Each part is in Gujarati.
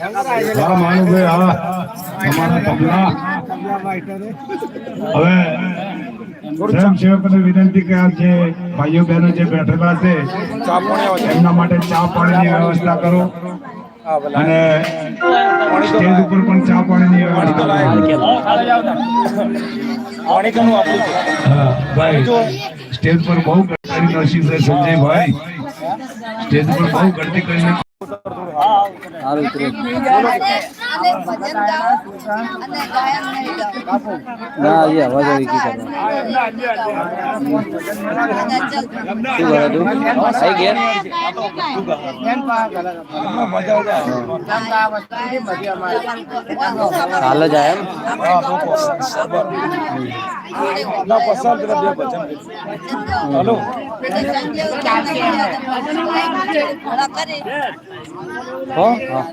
માનુભાઈ હા તમારા તબલા હવે સ્વયંસેવકોને વિનંતી કે આ જે ભાઈઓ બહેનો જે બેઠેલા છે એમના માટે ચા પાણીની વ્યવસ્થા કરો અને સ્ટેજ ઉપર પણ ચા પાણીની વ્યવસ્થા કરો. ભાઈ સ્ટેજ પર બહુ નરસિંહ છે સંજયભાઈ. સ્ટેજ પર બહુ ગરદી કરીને ગાઓ ના એ અવાજ આવી ગઈ એમ હલો હો? હા.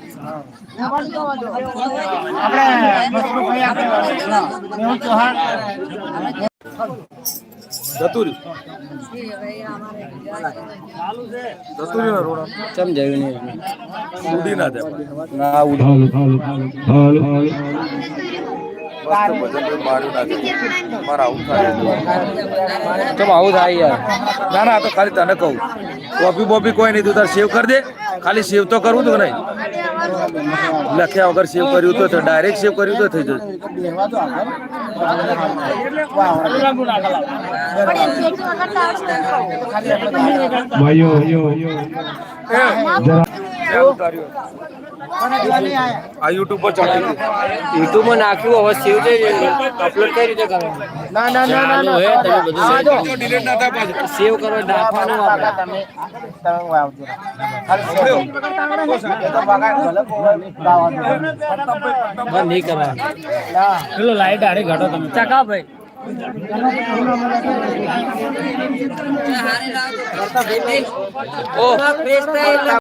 જતું રહ્યું જતું રહ્યું રોડ ચમ જયું નહીં ઉડી. ના ના ઉડ હાલો. મસ્ત ભજન માર્યું ના જાય આવું થાય ચમ આવું થાય યાર. ના ના તો ખાલી તને કહું. કોપી બોપી કોઈ નહીં તું તાર સેવ કરી દે. ખાલી સેવ તો કરવું તું નહીં? લખ્યા વગર સેવ કર્યું તો ડાયરેક્ટ સેવ કર્યું તો થઈ જશે. ભાઈઓ આ યુટ્યુબ પર યુટ્યુબમાં નાખ્યું હવે સેવ થઈ અપલોડ કઈ રીતે કરવાનું? ના ના ના ના હે તમે બધું ડિલીટ ના થાય પાછું. સેવ કરવા નાખવાનું આપણે. બંધ નહીં લાઈટ આડે ઘટો તમે. ચકા ભાઈ. ઓ